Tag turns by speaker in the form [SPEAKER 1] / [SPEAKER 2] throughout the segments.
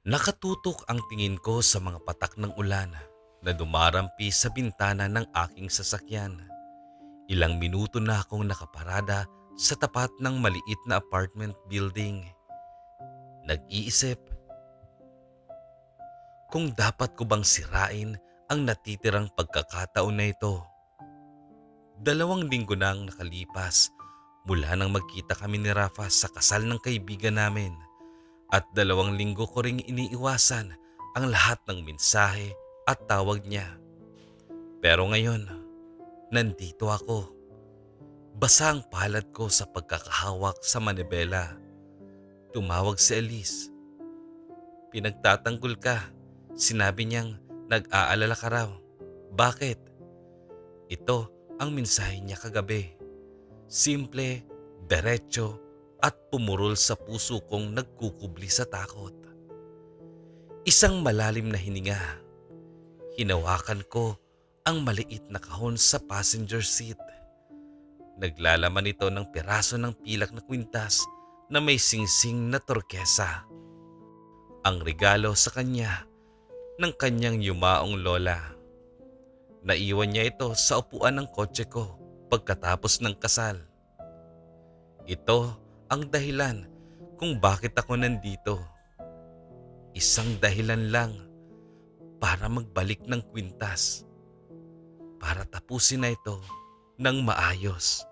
[SPEAKER 1] Nakatutok ang tingin ko sa mga patak ng ulan na dumarampi sa bintana ng aking sasakyan. Ilang minuto na akong nakaparada sa tapat ng maliit na apartment building. Nag-iisip kung dapat ko bang sirain ang natitirang pagkakataon na ito. Dalawang linggo na ang nakalipas mula nang magkita kami ni Rafa sa kasal ng kaibigan namin at dalawang linggo ko ring iniiwasan ang lahat ng mensahe at tawag niya. Pero ngayon, nandito ako. Basa ang palad ko sa pagkakahawak sa manibela. Tumawag si Elise. Pinagtatanggol ka. Sinabi niyang nag-aalala ka raw. Bakit? Ito ang mensahe niya kagabi. Simple, diretso, at pumurol sa puso kong nagkukubli sa takot. Isang malalim na hininga. Hinawakan ko ang maliit na kahon sa passenger seat. Naglalaman ito ng piraso ng pilak na kwintas na may singsing na torkesa. Ang regalo sa kanya ng kanyang yumaong lola. Naiwan niya ito sa upuan ng kotse ko pagkatapos ng kasal. Ito ang dahilan kung bakit ako nandito. Isang dahilan lang para magbalik ng kwintas. Para tapusin na ito ng maayos.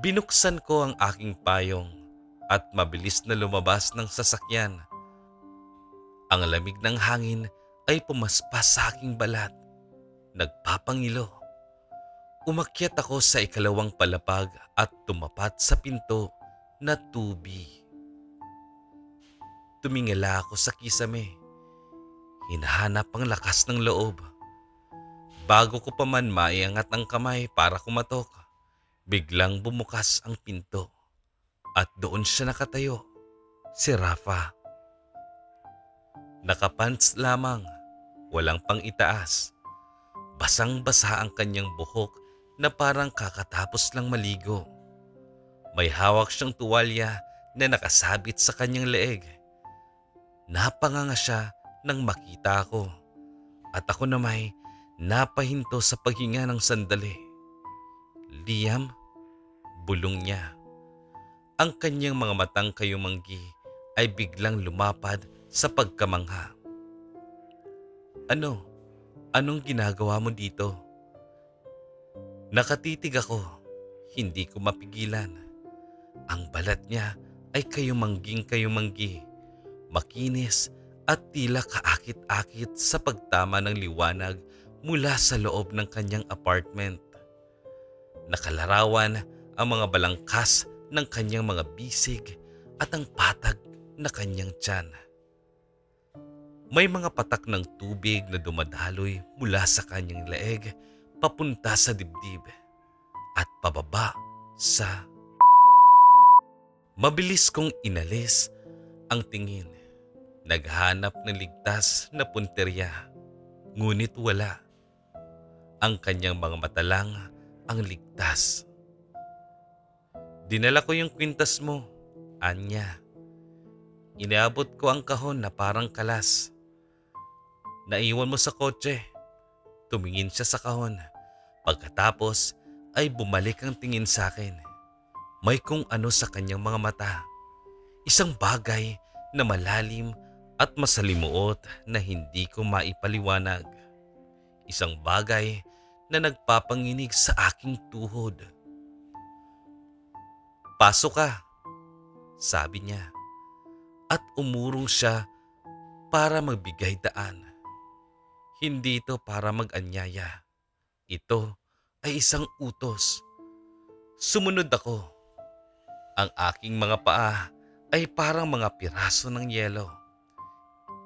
[SPEAKER 1] Binuksan ko ang aking payong at mabilis na lumabas ng sasakyan. Ang lamig ng hangin ay pumaspas sa aking balat. Nagpapangilo. Umakyat ako sa ikalawang palapag at tumapat sa pinto na tubi. Tumingala ako sa kisame. Hinahanap ang lakas ng loob. Bago ko pa man maiangat ang kamay para kumatok, biglang bumukas ang pinto. At doon siya nakatayo, si Rafa. Nakapants lamang, walang pang itaas. Basang-basa ang kanyang buhok na parang kakatapos lang maligo. May hawak siyang tuwalya na nakasabit sa kanyang leeg. Napanganga siya nang makita ako at ako na may napahinto sa paghinga ng sandali. Liam, bulong niya. Ang kanyang mga matang kayumanggi ay biglang lumapad sa pagkamangha. Ano? Anong ginagawa mo dito? Nakatitig ako. Hindi ko mapigilan. Ang balat niya ay kayumangging kayumanggi. Makinis at tila kaakit-akit sa pagtama ng liwanag mula sa loob ng kanyang apartment. Nakalarawan ang mga balangkas ng kanyang mga bisig at ang patag na kanyang tiyan. May mga patak ng tubig na dumadaloy mula sa kanyang leeg papunta sa dibdib at pababa sa Mabilis kong inalis ang tingin. Naghanap ng ligtas na punterya. Ngunit wala. Ang kanyang mga mata lang ang ligtas. Dinala ko yung kwintas mo, Anya. Inaabot ko ang kahon na parang kalas. Naiwan mo sa kotse. Tumingin siya sa kahon. Pagkatapos ay bumalik ang tingin sa akin. May kung ano sa kanyang mga mata. Isang bagay na malalim at masalimuot na hindi ko maipaliwanag. Isang bagay na nagpapanginig sa aking tuhod. Pasok ka, sabi niya. At umurong siya para magbigay daan. Hindi ito para mag-anyaya. Ito ay isang utos. Sumunod ako. Ang aking mga paa ay parang mga piraso ng yelo.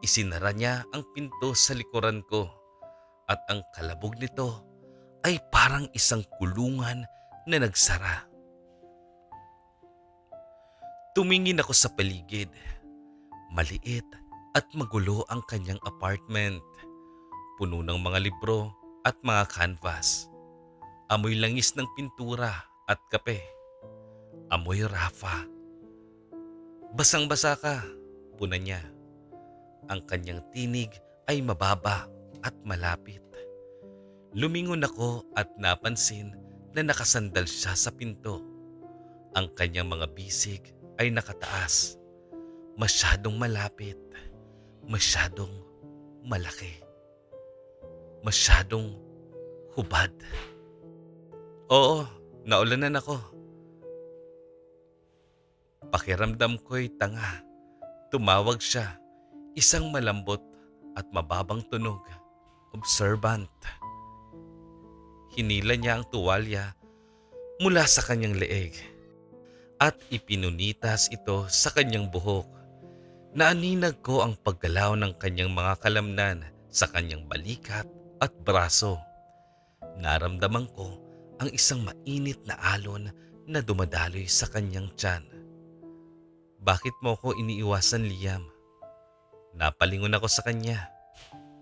[SPEAKER 1] Isinara niya ang pinto sa likuran ko at ang kalabog nito ay parang isang kulungan na nagsara. Tumingin ako sa paligid. Maliit at magulo ang kanyang apartment. Puno ng mga libro at mga canvas. Amoy langis ng pintura at kape. Amoy Rafa. Basang-basa ka, puna niya. Ang kanyang tinig ay mababa at malapit. Lumingon ako at napansin na nakasandal siya sa pinto. Ang kanyang mga bisig ay nakataas. Masyadong malapit. Masyadong malaki. Masyadong hubad. Oo, naulanan ako. Pakiramdam ko'y tanga. Tumawag siya. Isang malambot at mababang tunog. Observant. Hinila niya ang tuwalya mula sa kanyang leeg at ipinunitas ito sa kanyang buhok. Naaninag ko ang paggalaw ng kanyang mga kalamnan sa kanyang balikat at braso. Naramdaman ko ang isang mainit na alon na dumadaloy sa kanyang tiyan. Bakit mo ko iniiwasan, Liam? Napalingon ako sa kanya.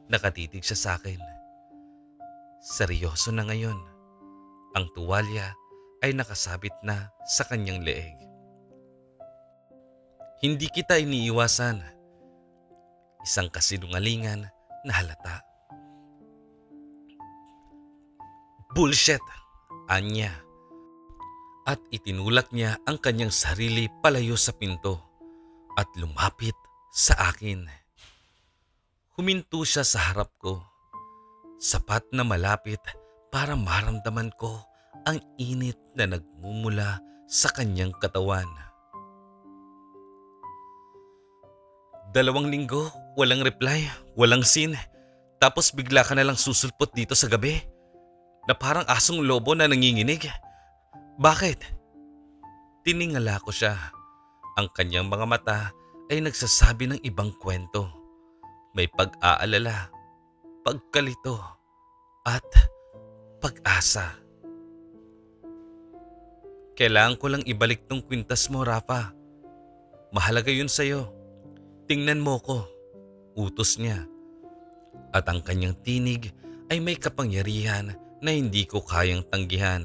[SPEAKER 1] Nakatitig siya sa akin. Seryoso na ngayon. Ang tuwalya ay nakasabit na sa kanyang leeg. Hindi kita iniiwasan. Isang kasinungalingan na halata. Bullshit, anya. At itinulak niya ang kanyang sarili palayo sa pinto at lumapit sa akin. Huminto siya sa harap ko. Sapat na malapit para maramdaman ko ang init na nagmumula sa kanyang katawan. Dalawang linggo, walang reply, walang scene. Tapos bigla ka na lang susulpot dito sa gabi. Na parang asong lobo na nanginginig. Bakit? Tiningala ko siya. Ang kanyang mga mata ay nagsasabi ng ibang kwento. May pag-aalala, pagkalito, at pag-asa. Kailangan ko lang ibalik tong kwintas mo, Rafa. Mahalaga yun sa'yo. Tingnan mo ko. Utos niya. At ang kanyang tinig ay may kapangyarihan na hindi ko kayang tanggihan.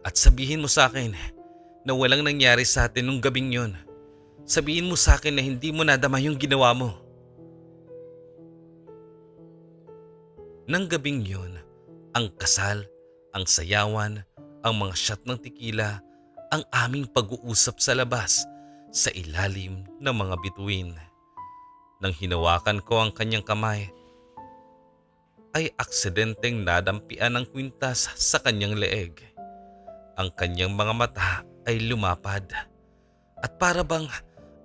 [SPEAKER 1] At sabihin mo sa akin na walang nangyari sa atin nung gabing yon. Sabihin mo sa akin na hindi mo nadama yung ginawa mo. Nang gabing yon, ang kasal, ang sayawan, ang mga shot ng tikila, ang aming pag-uusap sa labas sa ilalim ng mga bituin. Nang hinawakan ko ang kanyang kamay, ay aksidenteng nadampian ng kwintas sa kanyang leeg. Ang kanyang mga mata ay lumapad at para bang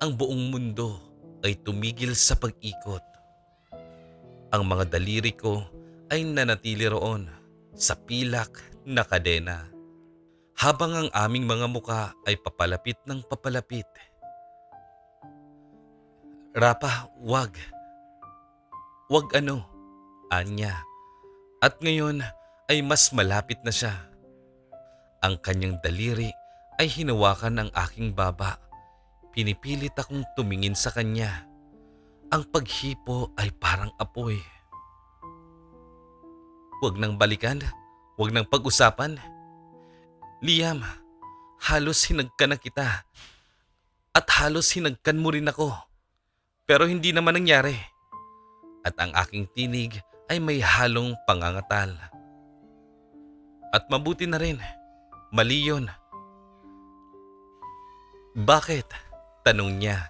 [SPEAKER 1] ang buong mundo ay tumigil sa pag-ikot. Ang mga daliri ko ay nanatili roon sa pilak na kadena. Habang ang aming mga muka ay papalapit ng papalapit. Rapa, wag. Wag ano, anya. At ngayon ay mas malapit na siya. Ang kanyang daliri ay hinawakan ng aking baba. Pinipilit akong tumingin sa kanya. Ang paghipo ay parang apoy. Huwag nang balikan. Huwag nang pag-usapan. Liam, halos hinagkan na kita. At halos hinagkan mo rin ako. Pero hindi naman nangyari. At ang aking tinig ay may halong pangangatal. At mabuti na rin. Mali yun. Bakit? Tanong niya.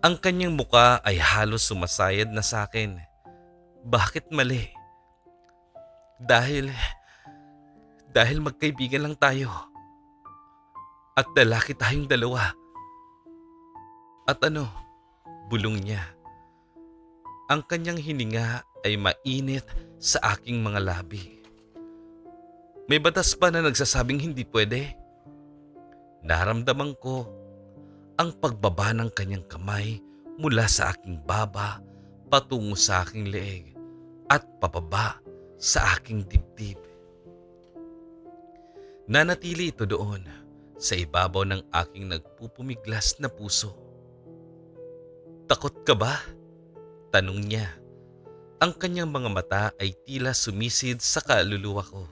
[SPEAKER 1] Ang kanyang muka ay halos sumasayad na sa akin. Bakit mali? Dahil... Dahil magkaibigan lang tayo. At lalaki tayong dalawa. At ano, bulong niya. Ang kanyang hininga ay mainit sa aking mga labi. May batas ba na nagsasabing hindi pwede? Naramdaman ko ang pagbaba ng kanyang kamay mula sa aking baba patungo sa aking leeg at pababa sa aking dibdib. Nanatili ito doon sa ibabaw ng aking nagpupumiglas na puso. Takot ka ba? Tanong niya. Ang kanyang mga mata ay tila sumisid sa kaluluwa ko.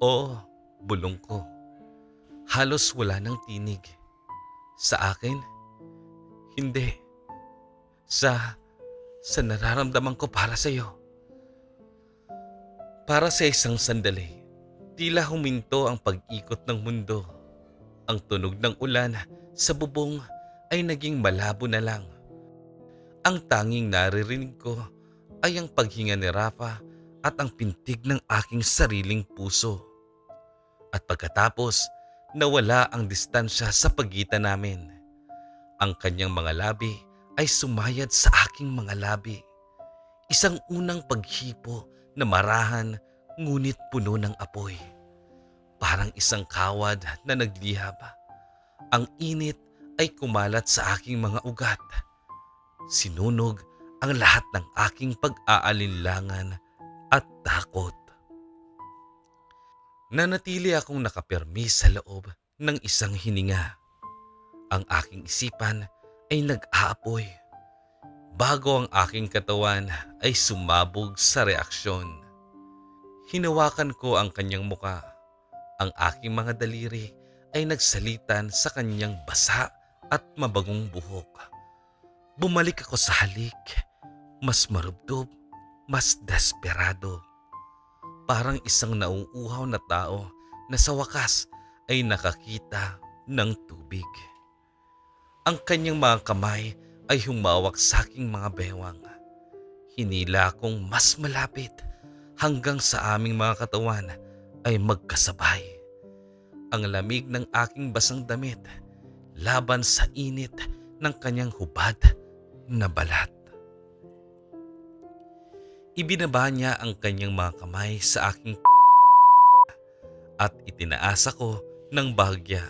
[SPEAKER 1] Oo, bulong ko. Halos wala ng tinig. Sa akin? Hindi. sa sa nararamdaman ko para sa iyo. Para sa isang sandali, tila huminto ang pag-ikot ng mundo. Ang tunog ng ulan sa bubong ay naging malabo na lang. Ang tanging naririnig ko ay ang paghinga ni Rafa at ang pintig ng aking sariling puso. At pagkatapos, nawala ang distansya sa pagitan namin. Ang kanyang mga labi ay sumayad sa aking mga labi. Isang unang paghipo na marahan ngunit puno ng apoy. Parang isang kawad na naglihab. Ang init ay kumalat sa aking mga ugat. Sinunog ang lahat ng aking pag-aalinlangan at takot. Nanatili akong nakapirmi sa loob ng isang hininga. Ang aking isipan ay nag-aapoy. Bago ang aking katawan ay sumabog sa reaksyon. Hinawakan ko ang kanyang muka. Ang aking mga daliri ay nagsalitan sa kanyang basa at mabagong buhok. Bumalik ako sa halik. Mas marubdob, mas desperado. Parang isang nauuhaw na tao na sa wakas ay nakakita ng tubig. Ang kanyang mga kamay ay humawak sa aking mga bewang. Hinila akong mas malapit hanggang sa aming mga katawan ay magkasabay. Ang lamig ng aking basang damit laban sa init ng kanyang hubad na balat. Ibinaba niya ang kanyang mga kamay sa aking at itinaas ako ng bahagya.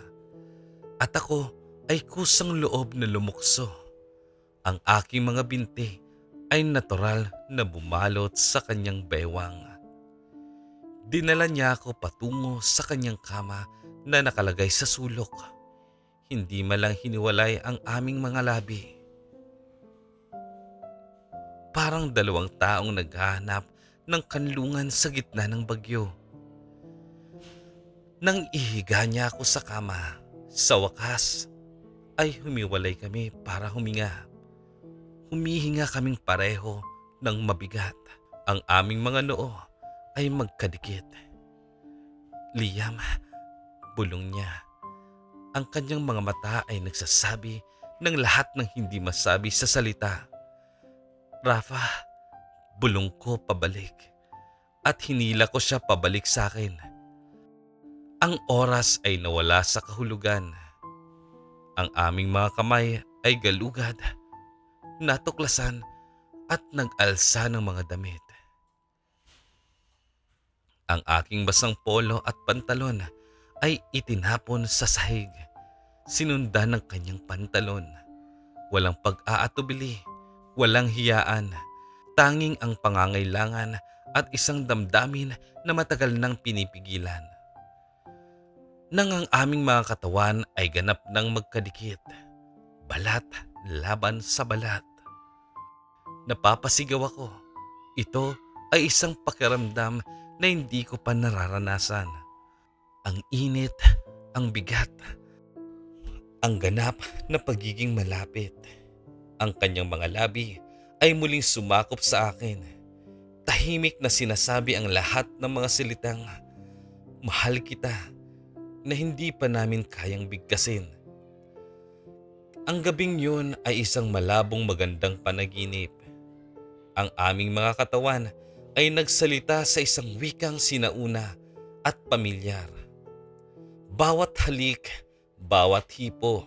[SPEAKER 1] At ako ay kusang loob na lumukso. Ang aking mga binti ay natural na bumalot sa kanyang bewang. Dinala niya ako patungo sa kanyang kama na nakalagay sa sulok. Hindi malang hiniwalay ang aming mga labi. Parang dalawang taong naghahanap ng kanlungan sa gitna ng bagyo. Nang ihiga niya ako sa kama, sa wakas ay humiwalay kami para huminga. Humihinga kaming pareho ng mabigat. Ang aming mga noo ay magkadikit. Liam, bulong niya. Ang kanyang mga mata ay nagsasabi ng lahat ng hindi masabi sa salita. Rafa, bulong ko pabalik at hinila ko siya pabalik sa akin. Ang oras ay nawala sa kahulugan. Ang aming mga kamay ay galugad, natuklasan at nag-alsa ng mga damit. Ang aking basang polo at pantalon ay itinapon sa sahig. Sinundan ng kanyang pantalon. Walang pag-aatubili walang hiyaan, tanging ang pangangailangan at isang damdamin na matagal nang pinipigilan. Nang ang aming mga katawan ay ganap ng magkadikit, balat laban sa balat. Napapasigaw ako. Ito ay isang pakiramdam na hindi ko pa nararanasan. Ang init, ang bigat, ang ganap na pagiging malapit. Ang kanyang mga labi ay muling sumakop sa akin. Tahimik na sinasabi ang lahat ng mga silitang, Mahal kita, na hindi pa namin kayang bigkasin. Ang gabing yun ay isang malabong magandang panaginip. Ang aming mga katawan ay nagsalita sa isang wikang sinauna at pamilyar. Bawat halik, bawat hipo,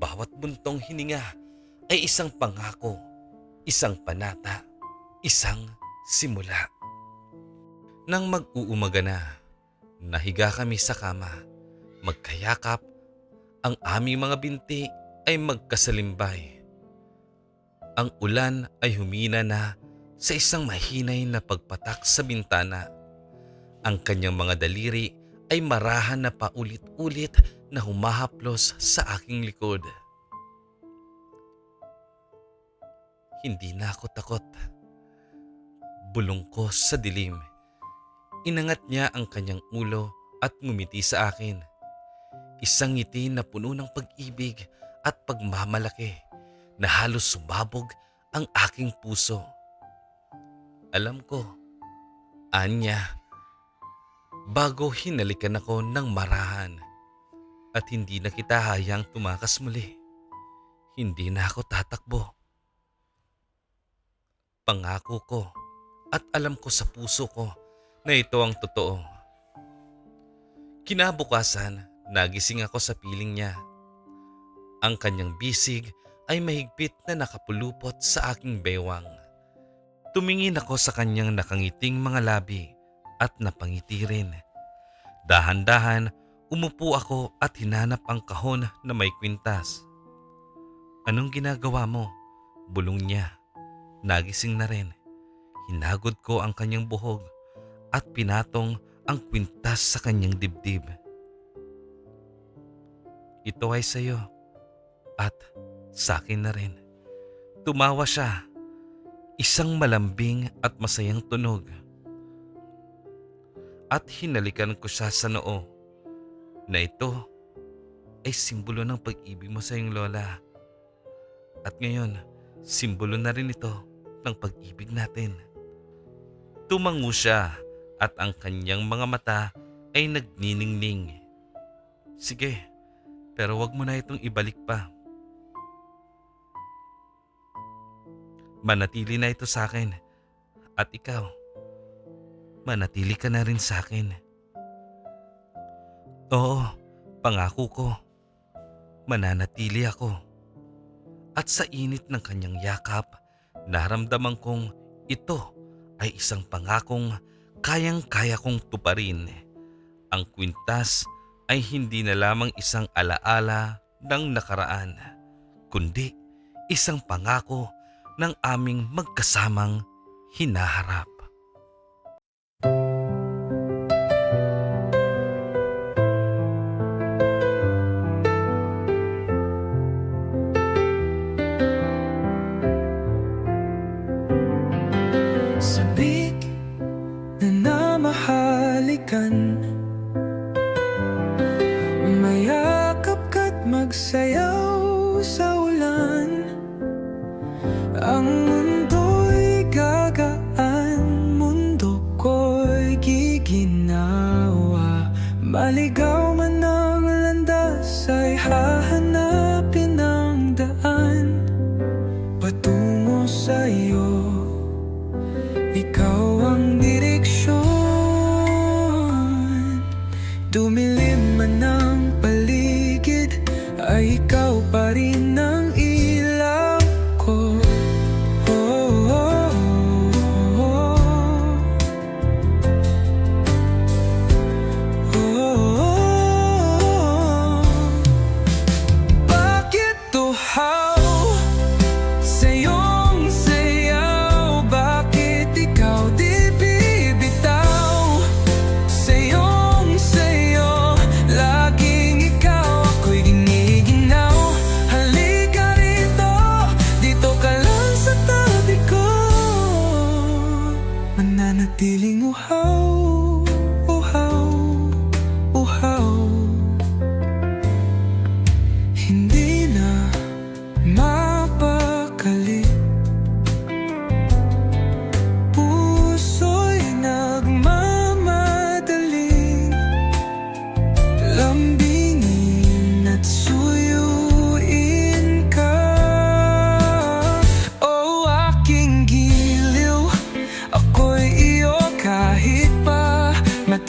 [SPEAKER 1] bawat buntong hininga ay isang pangako, isang panata, isang simula. Nang mag-uumaga na, nahiga kami sa kama, magkayakap, ang aming mga binti ay magkasalimbay. Ang ulan ay humina na sa isang mahinay na pagpatak sa bintana. Ang kanyang mga daliri ay marahan na paulit-ulit na humahaplos sa aking likod. Hindi na ako takot. Bulong ko sa dilim. Inangat niya ang kanyang ulo at ngumiti sa akin. Isang ngiti na puno ng pag-ibig at pagmamalaki na halos sumabog ang aking puso. Alam ko, Anya, bago hinalikan ako ng marahan at hindi na kita hayang tumakas muli, hindi na ako tatakbo. Pangako ko at alam ko sa puso ko na ito ang totoo. Kinabukasan, nagising ako sa piling niya. Ang kanyang bisig ay mahigpit na nakapulupot sa aking bewang. Tumingin ako sa kanyang nakangiting mga labi at napangiti rin. Dahan-dahan, umupo ako at hinanap ang kahon na may kwintas. Anong ginagawa mo? Bulong niya. Nagising na rin. Hinagod ko ang kanyang buhog at pinatong ang kwintas sa kanyang dibdib. Ito ay sa'yo at sa akin na rin. Tumawa siya. Isang malambing at masayang tunog. At hinalikan ko siya sa noo na ito ay simbolo ng pag-ibig mo sa iyong lola. At ngayon, simbolo na rin ito ng pag-ibig natin. Tumango siya at ang kanyang mga mata ay nagniningning. Sige, pero wag mo na itong ibalik pa. Manatili na ito sa akin. At ikaw, manatili ka na rin sa akin. Oo, pangako ko. Mananatili ako. At sa init ng kanyang yakap, naramdaman kong ito ay isang pangakong kayang-kaya kong tuparin. Ang kwintas ay hindi na lamang isang alaala ng nakaraan, kundi isang pangako ng aming magkasamang hinaharap.
[SPEAKER 2] Namahalikan Mayakap ka't magsayaw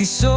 [SPEAKER 2] so